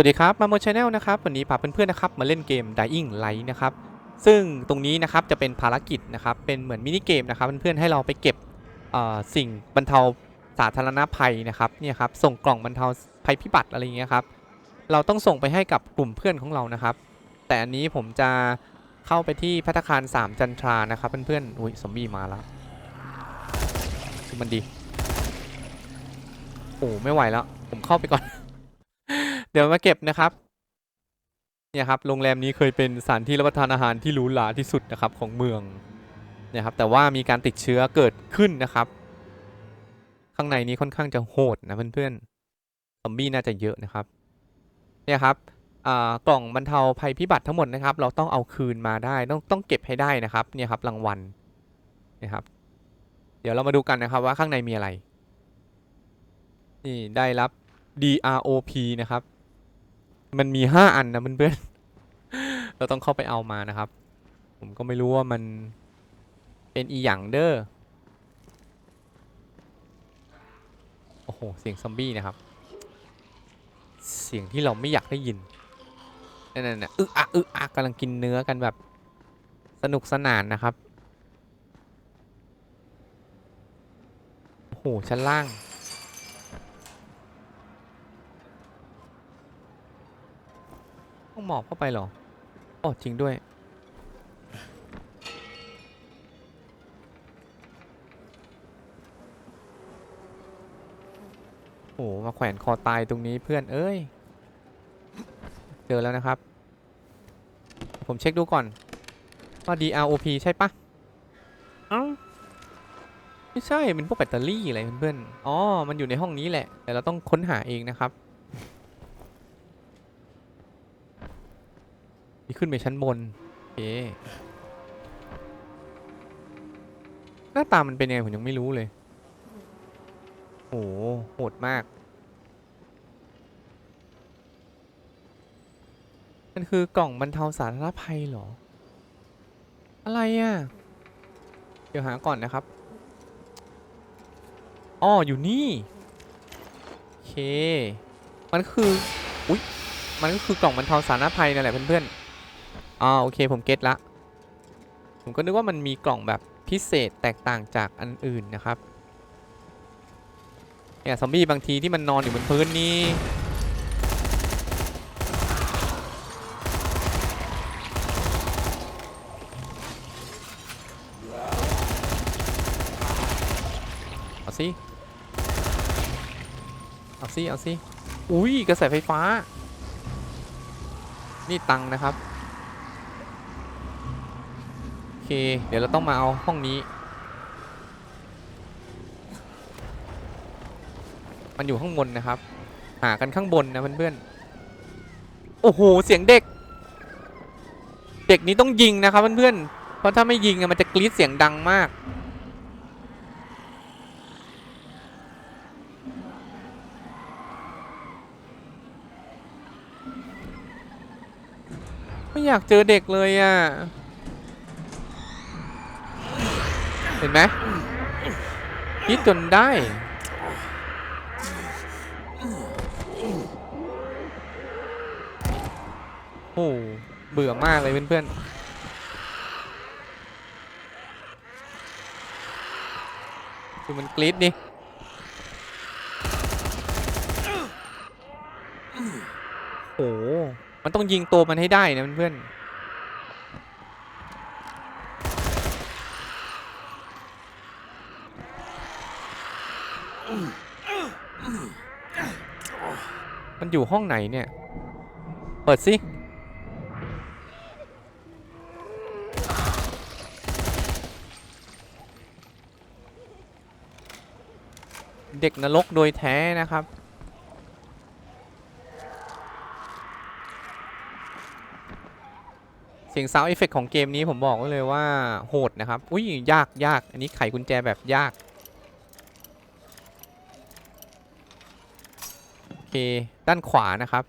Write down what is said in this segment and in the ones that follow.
สวัสดีครับมาโมชแนลนะครับวันนี้พาเพื่อนๆนะครับมาเล่นเกม Dying Light นะครับซึ่งตรงนี้นะครับจะเป็นภารกิจนะครับเป็นเหมือนมินิเกมนะครับเพื่อนๆให้เราไปเก็บสิ่งบรรเทาสาธารณภัยนะครับเนี่ยครับส่งกล่องบรรเทาภัยพิบัติอะไรอย่างเงี้ยครับเราต้องส่งไปให้กับกลุ่มเพื่อนของเรานะครับ แต่อันนี้ผมจะเข้าไปที่พัตตาคาร3จันทรานะครับเพื่อนๆอุ้ยซอมบี้มาแล้วดูมันดีโอ้ไม่ไหวแล้วผมเข้าไปก่อน เดี๋ยวมาเก็บนะครับ เนี่ยครับโรงแรมนี้เคยเป็นสถานที่รับประทานอาหารที่หรูหราที่สุดนะครับของเมืองเนี่ยครับแต่ว่ามีการติดเชื้อเกิดขึ้นนะครับ ข้างในนี้ค่อนข้างจะโหดนะเพื่อนๆซอมบี้น่าจะเยอะนะครับ เนี่ยครับกล่องบรรเทาภัยพิบัติทั้งหมดนะครับ เราต้องเอาคืนมาได้ต้องต้องเก็บให้ได้นะครับ เนี่ยครับรางวัลเนี่ยครับ เดี๋ยวเรามาดูกันนะครับว่าข้างในมีอะไร นี่ได้รับ DROP นะครับ มันมี5อันนะเพื่อนๆ เราต้องเข้าไปเอามานะครับ ผมก็ไม่รู้ว่ามันเป็นอีหยังเด้อ โอ้โห เสียงซอมบี้นะครับ เสียงที่เราไม่อยากได้ยิน นั่นน่ะอึอักอึอักกำลังกินเนื้อกันแบบสนุกสนานนะครับ โอ้โห ชั้นล่าง ต้อง หมอบเข้าไปเหรอโอ้จริงด้วย โอ้โหมาแขวนคอตายตรงนี้เพื่อนเอ้ย เจอแล้วนะครับ ผมเช็คดูก่อน ว่า DROP ใช่ปะเอ้าไม่ใช่ เป็นพวกแบตเตอรี่อะไรเพื่อนๆ อ๋อ มันอยู่ในห้องนี้แหละ แต่เราต้องค้นหาเองนะครับ นี่ขึ้นไปชั้นบนโอหน้าตามันเป็นยังไงผมยังไม่รู้เลยโหโหดมาก มันคือกล่องบรรเทาสาธารณภัยเหรอ อะไรอะ เดี๋ยวหาก่อนนะครับอ๋ออยู่นี่โอเค มันคือ อุ๊ย มันก็คือกล่องบรรเทาสาธารณภัยนั่นแหละเพื่อนๆ อ๋อโอเคผมเก็ตละ ผมก็นึกว่ามันมีกล่องแบบพิเศษแตกต่างจากอันอื่นนะครับ เนี่ยซอมบี้บางทีที่มันนอนอยู่บนพื้นนี่เอาสิ เอาสิ เอาสิ อุ้ยกระแสไฟฟ้า นี่ตังนะครับ โอ เค เดี๋ยวเราต้องมาเอาห้องนี้ มันอยู่ข้างบนนะครับ หากันข้างบนนะเพื่อนๆ โอ้โห เสียงเด็ก เด็กนี้ต้องยิงนะครับเพื่อนๆ เพราะถ้าไม่ยิงมันจะกรี๊ดเสียงดังมากไม่อยากเจอเด็กเลยอะ เห็นไหมคิดจนได้ โอ้เบื่อมากเลยเพื่อนๆคือมันกรีดดิ โอ้โหมันต้องยิงตัวมันให้ได้นะเพื่อนๆ มันอยู่ห้องไหนเนี่ย เปิดสิ เด็กนรกโดยแท้นะครับ เสียงซาวเอฟเฟกของเกมนี้ผมบอกเลยว่าโหดนะครับ อุ้ยยากยาก อันนี้ไขกุญแจแบบยาก ค ด้านขวานะครับ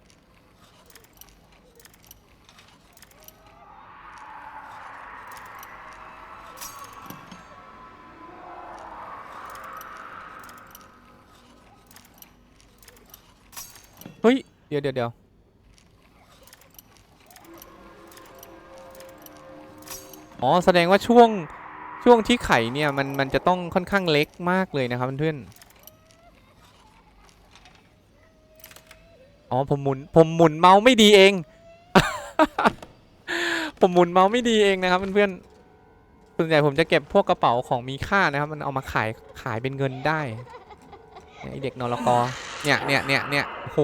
เฮ้ยเดี๋ยวเดี๋ยวอ๋อ แสดงว่าช่วงช่วงที่ไข่เนี่ย มันมันจะต้องค่อนข้างเล็กมากเลยนะครับเพื่อน อ๋อผมหมุนผมหมุนเมาส์ไม่ดีเอง ผมหมุนเมาส์ไม่ดีเองนะครับเพื่อนๆส่วนใหญ่ผมจะเก็บพวกกระเป๋าของมีค่านะครับ มันเอามาขายขายเป็นเงินได้เนี่ยไอเด็กนรกเนี่ยเนี่ยเนี่ยเนี่ยโห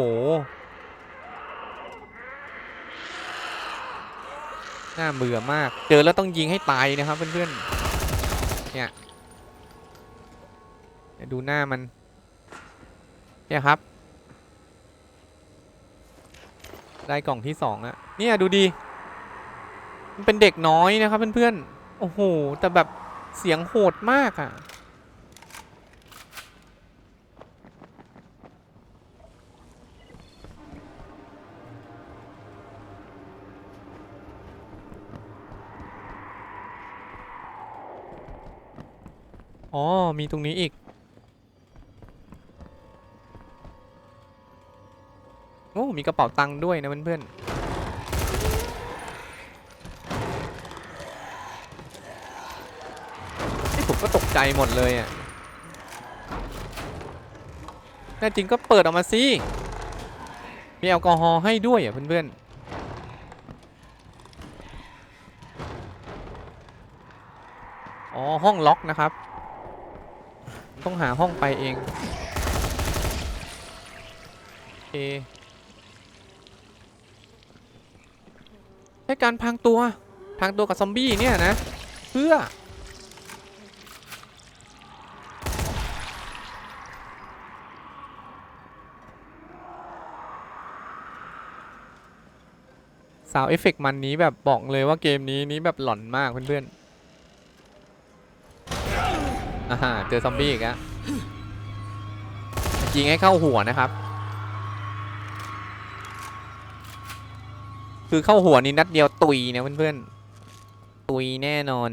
น่าเบื่อมาก เจอแล้วต้องยิงให้ตายนะครับเพื่อนๆ เนี่ยดูหน้ามัน เนี่ยครับ ได้กล่องที่สองอะเนี่ยดูดี มันเป็นเด็กน้อยนะครับเพื่อนๆ โอ้โห แต่แบบเสียงโหดมากอะอ๋อ มีตรงนี้อีก้มีกระเป๋าตังค์ด้วยนะเพื่อนๆนี่ผมก็ตกใจหมดเลยอะแน่จริงก็เปิดออกมาสิ มีแอลกอฮอล์ให้ด้วยอะเพื่อนๆอ๋อ ห้องล็อกนะครับ ต้องหาห้องไปเอง โอเค ใช้การพรางตัวพรางตัวกับซอมบี้เนี่ยนะ เพื่อ สาวเอฟเฟกต์มันนี้แบบบอกเลยว่าเกมนี้นี้แบบหลอนมากเพื่อนๆอ่าฮะเจอซอมบี้อีกอะยิงให้เข้าหัวนะครับ คือเข้าหัวนี่นัดเดียวตุยนะเพื่อนๆ ตุยแน่นอน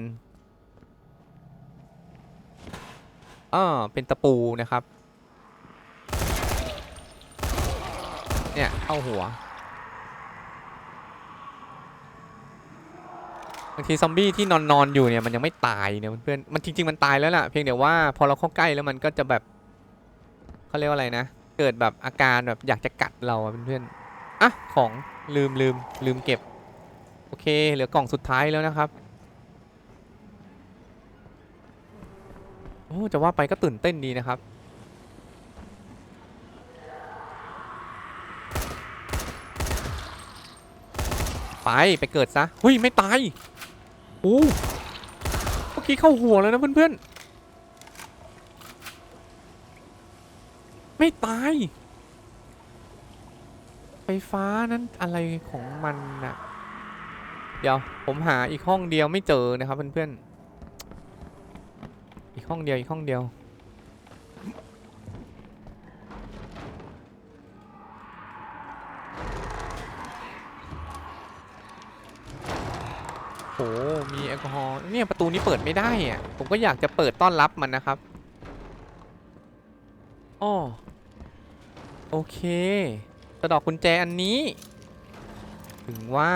อ้อเป็นตะปูนะครับ เนี่ย เข้าหัวบางทีซอมบี้ที่นอนนอนอยู่เนี่ยมันยังไม่ตายเนี่ยเพื่อนมันจริง ๆ มันตายแล้วล่ะเพียงแต่ว่าพอเราเข้าใกล้แล้วมันก็จะแบบเขาเรียกว่าอะไรนะ เกิดแบบอาการแบบอยากจะกัดเราอะเพื่อนๆอะของ ลืมลืมลืมเก็บ โอเค เหลือกล่องสุดท้ายแล้วนะครับ โอ้ จะว่าไปก็ตื่นเต้นดีนะครับ ไป ไปเกิดซะเฮ้ย ไม่ตาย โอ้เมื่อกี้เข้าหัวแล้วนะเพื่อนๆ ไม่ตาย ไฟฟ้านั้นอะไรของมันน่ะ เดี๋ยวผมหาอีกห้องเดียวไม่เจอนะครับเพื่อนๆ อีกห้องเดียวอีกห้องเดียวโหมีแอลกอฮอล์เนี่ยประตูนี้เปิดไม่ได้อะผมก็อยากจะเปิดต้อนรับมันนะครับอ้อโอเค สะดอกกุญแจอันนี้ ถึงว่า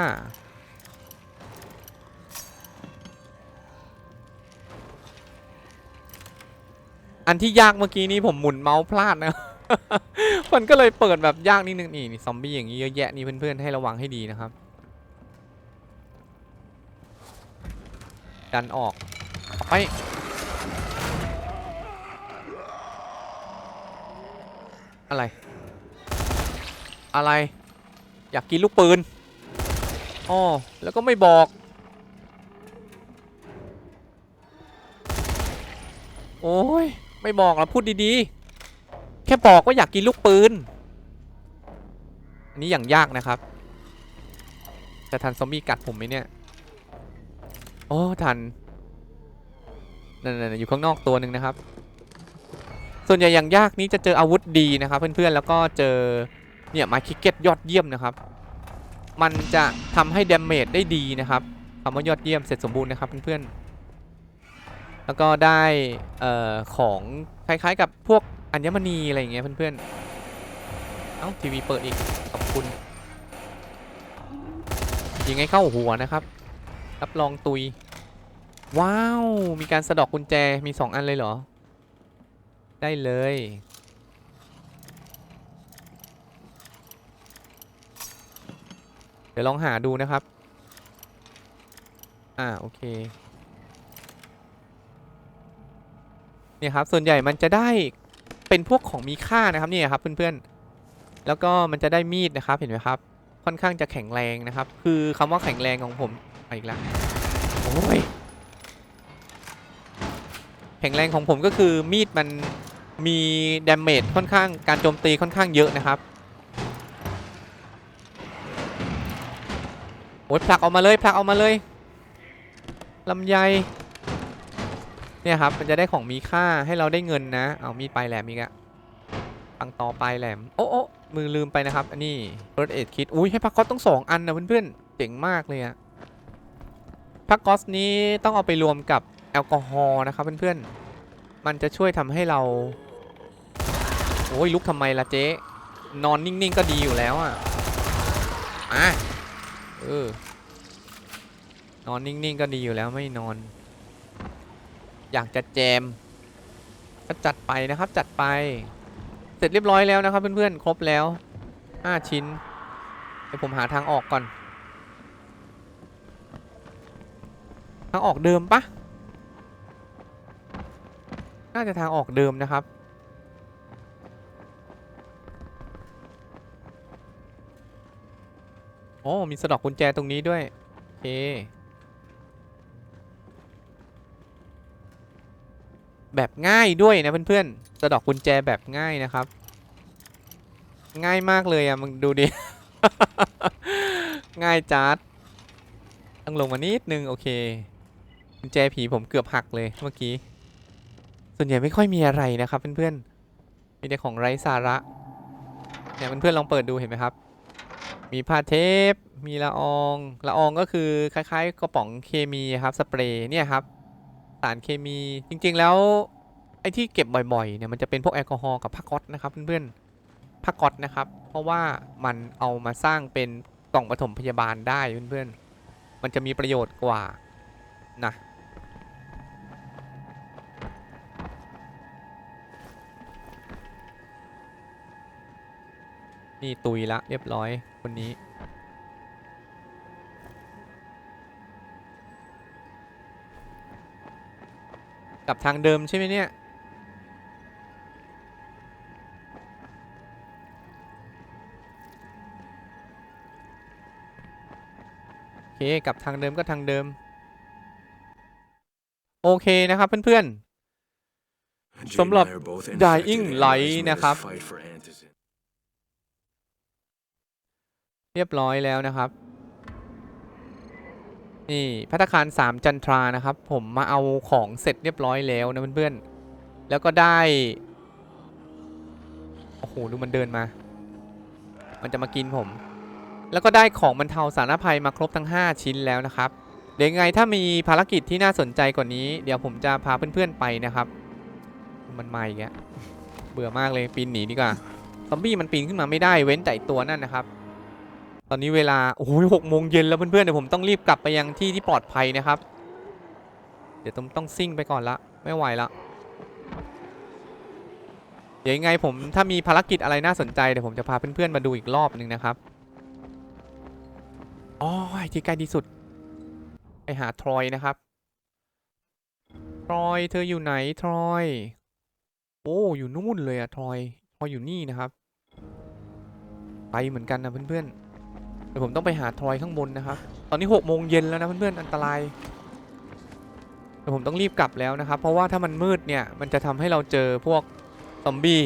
อันที่ยากเมื่อกี้นี้ผมหมุนเมาส์พลาดนะ มันก็เลยเปิดแบบยากนิดนึงนี่นี่ซอมบี้อย่างนี้เยอะแยะนี่เพื่อนๆให้ระวังให้ดีนะครับ ดันออกออกไปอะไร อะไร อยากกินลูกปืนอ๋อแล้วก็ไม่บอก โอ้ย ไม่บอกแล้วพูดดีๆ แค่บอกว่าอยากกินลูกปืน อันนี้อย่างยากนะครับ จะทันซอมบี้กัดผมไหมเนี่ย โอ้ทัน นั่นๆอยู่ข้างนอกตัวหนึ่งนะครับ ส่วนใหญ่อย่างยากนี้จะเจออาวุธดีนะครับ เพื่อนๆ แล้วก็เจอ เนี่ยไมาคิกเก็ตยอดเยี่ยมนะครับ มันจะทำให้เดาเมจได้ดีนะครับคำว่ายอดเยี่ยมเสร็จสมบูรณ์นะครับเพื่อนๆแล้วก็ได้อของคล้ายๆกับพวกอัญมณีอะไรอย่างเงี้ยเพื่อนๆเอ้าทีวีเปิดอีกขอบคุณยิงให้เข้าหัวนะครับ รับรองตุย ว้าว มีการสะดอกกุญแจมีสองอันเลยเหรอ ได้เลย ดี๋ยวลองหาดูนะครับ อ่าโอเค เนี่ยครับส่วนใหญ่มันจะได้เป็นพวกของมีค่านะครับเนี่ยครับเพื่อนๆ แล้วก็มันจะได้มีดนะครับเห็นไหมครับ ค่อนข้างจะแข็งแรงนะครับ คือคำว่าแข็งแรงของผมอีกแล้วโอ้ยแข็งแรงของผมก็คือมีดมันมีดาเมจค่อนข้างการโจมตีค่อนข้างเยอะนะครับ โอ้ยผลักออกมาเลยผลักออกมาเลยลำไยเนี่ยครับมันจะได้ของมีค่าให้เราได้เงินนะ เอามีดปลายแหลมอีกอะปังต่อปลายแหลม โอ้โอ้มือลืมไปนะครับ อันนี้รถเอ็ดคิด อุ้ยให้พักก๊อตต้องสองอันนะเพื่อนๆเจ๋งมากเลยอะพักก๊อตนี้ต้องเอาไปรวมกับแอลกอฮอล์นะครับเพื่อนๆมันจะช่วยทำให้เรา โอ้ยลุกทำไมล่ะเจ๊นอนนิ่งๆก็ดีอยู่แล้วอะอะ เออ นอนนิ่งๆก็ดีอยู่แล้วไม่นอน อยากจะแจม ก็จัดไปนะครับจัดไป เสร็จเรียบร้อยแล้วนะครับเพื่อนๆครบแล้ว5ชิ้นเดี๋ยวผมหาทางออกก่อน ทางออกเดิมปะน่าจะทางออกเดิมนะครับ อ้มีสะดอกกุญแจตรงนี้ด้วยโอเคแบบง่ายด้วยนะเพื่อนๆสะดอกกุญแจแบบง่ายนะครับ ง่ายมากเลยอะมึงดูดิ ง่ายจัดต้องลงมานิดนึงโอเคกุญแจผีผมเกือบหักเลยเมื่อกี้ ส่วนใหญ่ไม่ค่อยมีอะไรนะครับเพื่อนๆมีแต่ของไร้สาระเนี่ยเพื่อนๆลองเปิดดูเห็นไหมครับ มีผ้าเทป มีละออง ละอองก็คือคล้ายๆกระป๋องเคมีครับสเปรย์เนี่ยครับสารเคมีจริงๆแล้วไอ้ที่เก็บบ่อยๆเนี่ยมันจะเป็นพวกแอลกอฮอล์กับผ้าก๊อตนะครับเพื่อนๆผ้าก๊อตนะครับเพราะว่ามันเอามาสร้างเป็นกล่องปฐมพยาบาลได้เพื่อนๆมันจะมีประโยชน์กว่านะนี่ตุยละเรียบร้อย คนนี้ กลับทางเดิมใช่ไหมเนี่ย โอเค กลับทางเดิมก็ทางเดิม โอเคนะครับเพื่อนสำหรับ Dying Light นะครับ ๆ เรียบร้อยแล้วนะครับ นี่พัตตาคารสามจันทรานะครับ ผมมาเอาของเสร็จเรียบร้อยแล้วนะเพื่อนๆ แล้วก็ได้ โอ้โห ดูมันเดินมา มันจะมากินผม แล้วก็ได้ของบรรเทาสารภัยมาครบทั้ง 5 ชิ้นแล้วนะครับ เดี๋ยวไงถ้ามีภารกิจที่น่าสนใจกว่านี้ เดี๋ยวผมจะพาเพื่อนๆไปนะครับ มันมาอีกแล้วเบื่อมากเลยปีนหนีดีกว่าซอมบี้มันปีนขึ้นมาไม่ได้เว้นแต่ตัวนั่นนะครับ ตอนนี้เวลา โอ้โหหกโมงเย็นแล้วเพื่อนๆเดี๋ยวผมต้องรีบกลับไปยังที่ที่ปลอดภัยนะครับ เดี๋ยวต้องต้องซิ่งไปก่อนละ ไม่ไหวละ เดี๋ยวยังไงผมถ้ามีภารกิจอะไรน่าสนใจเดี๋ยวผมจะพาเพื่อนๆมาดูอีกรอบหนึ่งนะครับอ๋อที่ใกล้ที่สุด ไปหาทรอยนะครับ ทรอยเธออยู่ไหนทรอย โอ้อยู่นู่นเลยอะทรอยทรอยอยู่นี่นะครับ ไปเหมือนกันนะเพื่อนๆ ดี๋ยวผมต้องไปหาทรอยข้างบนนะครับ ตอนนี้หกโมงเย็นแล้วนะเพื่อนๆอันตรายเดี๋ยวผมต้องรีบกลับแล้วนะครับ เพราะว่าถ้ามันมืดเนี่ยมันจะทำให้เราเจอพวกซอมบี้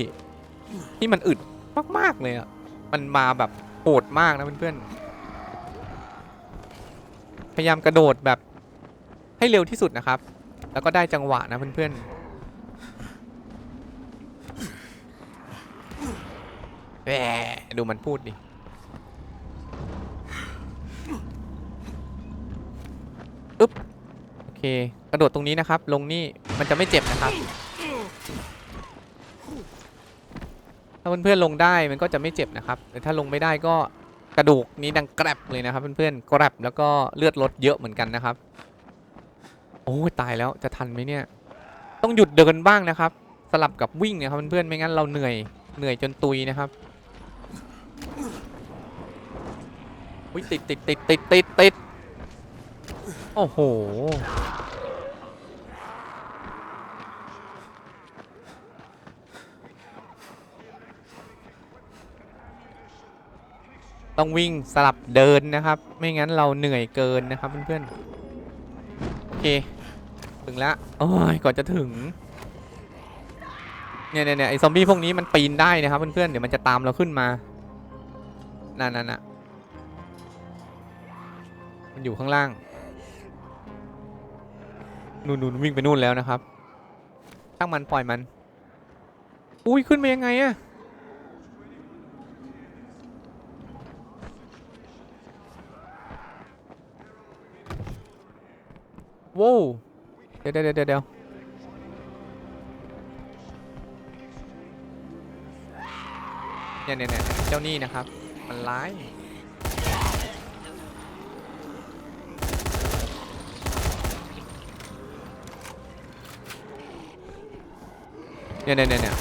ที่มันอึดมากๆเลยอะมันมาแบบโหดมากนะเพื่อนๆพยายามกระโดดแบบให้เร็วที่สุดนะครับ แล้วก็ได้จังหวะนะเพื่อนๆแหมดูมันพูดดิ อึ๊บโอเค กระโดดตรงนี้นะครับ ลงนี่มันจะไม่เจ็บนะครับ ถ้าเพื่อนๆลงได้มันก็จะไม่เจ็บนะครับแต่ถ้าลงไม่ได้ก็กระดูกนี้ดังแกรบเลยนะครับ เพื่อนๆแกรบแล้วก็เลือดลดเยอะเหมือนกันนะครับ โอ้ตายแล้วจะทันไหมเนี่ย ต้องหยุดเดินบ้างนะครับ สลับกับวิ่งนะครับเพื่อนๆไม่งั้นเราเหนื่อยเหนื่อยจนตุยนะครับอุ้ยติดติดติดติดติดติด โอ้โห ต้องวิ่งสลับเดินนะครับ ไม่งั้นเราเหนื่อยเกินนะครับเพื่อนๆ โอเค ถึงแล้วโอ้ยก่อนจะถึง เนี่ยเนี่ยเนี่ยไอซอมบี้พวกนี้มันปีนได้นะครับเพื่อนๆ เดี๋ยวมันจะตามเราขึ้นมา นั่นนั่นน่ะมันอยู่ข้างล่าง นู่นนู่นวิ่งไปนู่นแล้วนะครับช่างมันปล่อยมัน อุ้ยขึ้นมายังไงอะโว้วเดียวเดี๋ยวเดี๋ยวเดี๋ยวเนี่ยเนี่ยเนี่ยเจ้านี่นะครับ มันร้าย เนี่ยเนี่ยเนี่ย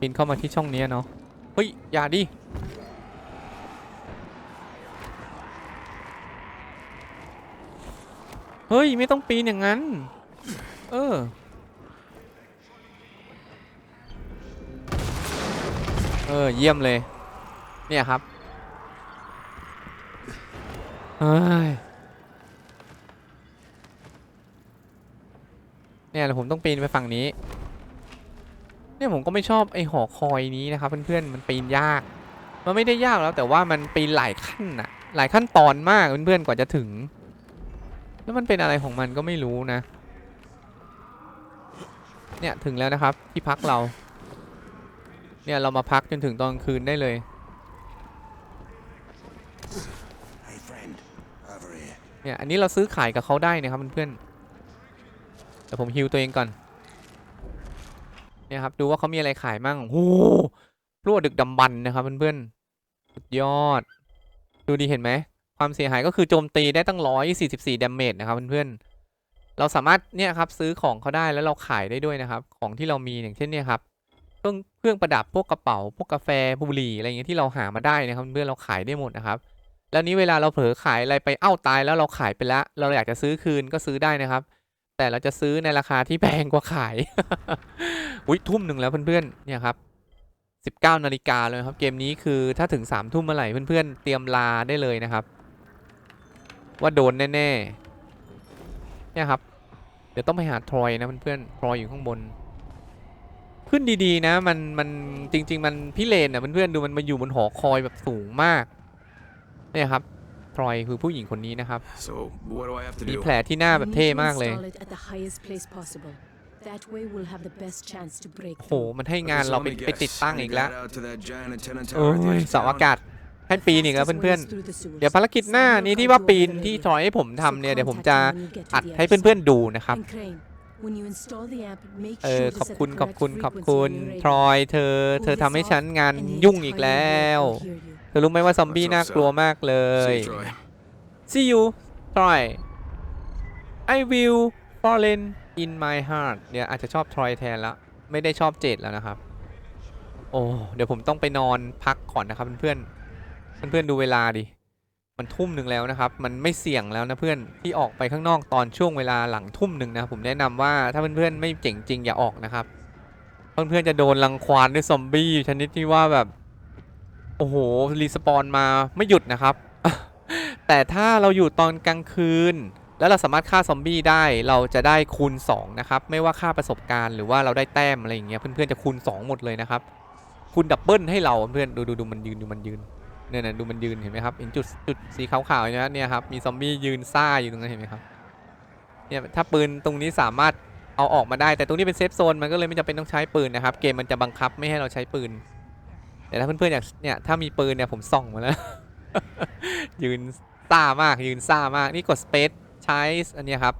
ปีนเข้ามาที่ช่องนี้เนาะ เฮ้ย อย่าดิ เฮ้ย ไม่ต้องปีนอย่างนั้น เออ เออ เยี่ยมเลย เนี่ยครับเฮ้ยเนี่ยเดี๋ยวผมต้องปีนไปฝั่งนี้ เนี่ยผมก็ไม่ชอบไอ้หอคอยนี้นะครับเพื่อนๆมันปีนยาก มันไม่ได้ยากแล้วแต่ว่ามันปีนหลายขั้นอะหลายขั้นตอนมากเพื่อนๆกว่าจะถึง แล้วมันเป็นอะไรของมันก็ไม่รู้นะ เนี่ยถึงแล้วนะครับที่พักเรา เนี่ยเรามาพักจนถึงตอนกลางคืนได้เลย Hey, friend. Over here. เนี่ยอันนี้เราซื้อขายกับเขาได้นะครับเพื่อนๆแต่ผมฮิวตัวเองก่อนเนี่ยครับดูว่าเขามีอะไรขายมั่งโอ้โหพลวดดึกดำบรรพ์นะครับเพื่อนๆสุดยอด ดูดีเห็นไหมความเสียหายก็คือโจมตีได้ตั้ง 144ดาเมจนะครับเพื่อนๆเราสามารถเนี่ยครับซื้อของเขาได้แล้วเราขายได้ด้วยนะครับ ของที่เรามีอย่างเช่นเนี่ยครับ เครื่องเครื่องประดับพวกกระเป๋าพวกกาแฟบุหรี่อะไรอย่างเงี้ยที่เราหามาได้นะครับเพื่อนเราขายได้หมดนะครับ แล้วนี้เวลาเราเผลอขายอะไรไปเอ้าตายแล้วเราขายไปแล้ว เราอยากจะซื้อคืนก็ซื้อได้นะครับ แต่เราจะซื้อในราคาที่แพงกว่าขายอุ้ยทุ่มหนึ่งแล้วเพื่อนๆเนี่ยครับ19นาฬิกาเลยครับเกมนี้คือถ้าถึง3ทุ่มเมื่อไหร่เพื่อนๆเตรียมลาได้เลยนะครับ ว่าโดนแน่ๆเนี่ยครับ เดี๋ยวต้องไปหาทรอยนะเพื่อนๆทรอยอยู่ข้างบน ขึ้นดีๆนะมันมันจริง ๆ มันพิเรนอะเพื่อนๆดูมันมาอยู่บนหอคอยแบบสูงมากเนี่ยครับทรอยคือผู้หญิงคนนี้นะครับ So, what do I have to มี do? แผลที่หน้า You แบบ need เท่ to มากเลย install it at the highest place possible. That way we'll have the best chance to break โห through. มันให้งาน Okay, so เราไป let me ไป guess. ติดตั้ง I อี need ก to แล้ว head out to that giant antenna โอ้ tower at the ย edge of เสา town. อากาศให้ปีนอีกแล้ว Fastest เพื่อน ways through the sewers. ๆเดี๋ยวภารกิจหน้านี้ที่ว่าปีนที่ทรอยให้ผมทำเนี่ยเดี๋ยวผมจะอัดให้เพื่อนๆดูนะครับ And Crane, when you install the amp, make เออ sure ข to อบ set คุณ the ขอบคุณ correct ขอบ frequency คุณ on your ทร radio. อยเธอ เธอทำให้ฉันงานยุ่งอีกแล้ว เธอรู้ไหมว่าซอมบี้น่ากลัวมากเลย See you, Troy. See you Troy I will fallen in my heart เดี๋ยวอาจจะชอบทรอยแทนแล้วไม่ได้ชอบเจดแล้วนะครับ โอ้ เดี๋ยวผมต้องไปนอนพักก่อนนะครับเพื่อนๆเพื่อนๆดูเวลาดิ มันทุ่มหนึ่งแล้วนะครับ มันไม่เสี่ยงแล้วนะเพื่อนที่ออกไปข้างนอกตอนช่วงเวลาหลังทุ่มหนึ่งนะผมแนะนำว่าถ้าเพื่อนๆไม่เจ๋งจริงอย่าออกนะครับ เพื่อนๆจะโดนรังควานด้วยซอมบี้ชนิดที่ว่าแบบ โอ้โหรีสปอนมาไม่หยุดนะครับ แต่ถ้าเราอยู่ตอนกลางคืน แล้วเราสามารถฆ่าซอมบี้ได้เราจะได้คูณ2นะครับไม่ว่าค่าประสบการณ์หรือว่าเราได้แต้มอะไรอย่างเงี้ยเพื่อนๆจะคูณ 2 หมดเลยนะครับคูณดับเบิลให้เราเพื่อนดูดูดูมันยืนดูมันยืน เนี่ยนะดูมันยืนเห็นไหมครับเห็นจุดจุดสีขาวๆอย่างนี้เนี่ยครับมีซอมบี้ยืนซ่าอยู่ตรงนั้นเห็นไหมครับเนี่ยถ้าปืนตรงนี้สามารถเอาออกมาได้แต่ตรงนี้เป็นเซฟโซนมันก็เลยไม่จำเป็นต้องใช้ปืนนะครับ เกมมันจะบังคับไม่ให้เราใช้ปืน แต่ถ้าเพื่อนๆอยากเนี่ยถ้ามีปืนเนี่ยผมส่องมาแล้ว ยืนซ่ามากยืนซ่ามากนี่กดสเปซใช้อันนี้ครับ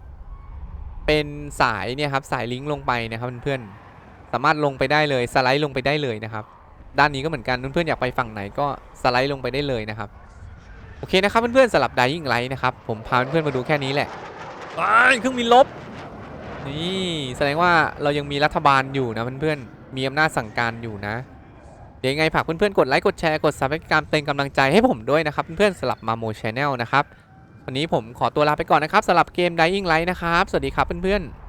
เป็นสายเนี่ยครับสายลิงก์ลงไปนะครับเพื่อนๆสามารถลงไปได้เลยสไลด์ลงไปได้เลยนะครับ ด้านนี้ก็เหมือนกันเพื่อนๆอยากไปฝั่งไหนก็สไลด์ลงไปได้เลยนะครับโอเคนะครับเพื่อนๆสำหรับ Dying Light นะครับผมพาเพื่อนๆมาดูแค่นี้แหละอ้ายเครื่องบินลบนี่แสดงว่าเรายังมีรัฐบาลอยู่นะเพื่อนๆมีอำนาจสั่งการอยู่นะ เดี๋ยวยังไงฝากเพื่อนๆกดไลค์กดแชร์กด subscribe เป็นกำลังใจให้ผมด้วยนะครับเพื่อนๆสำหรับมาโมชแนลนะครับวันนี้ผมขอตัวลาไปก่อนนะครับสำหรับเกม Dying Light นะครับสวัสดีครับเพื่อนๆ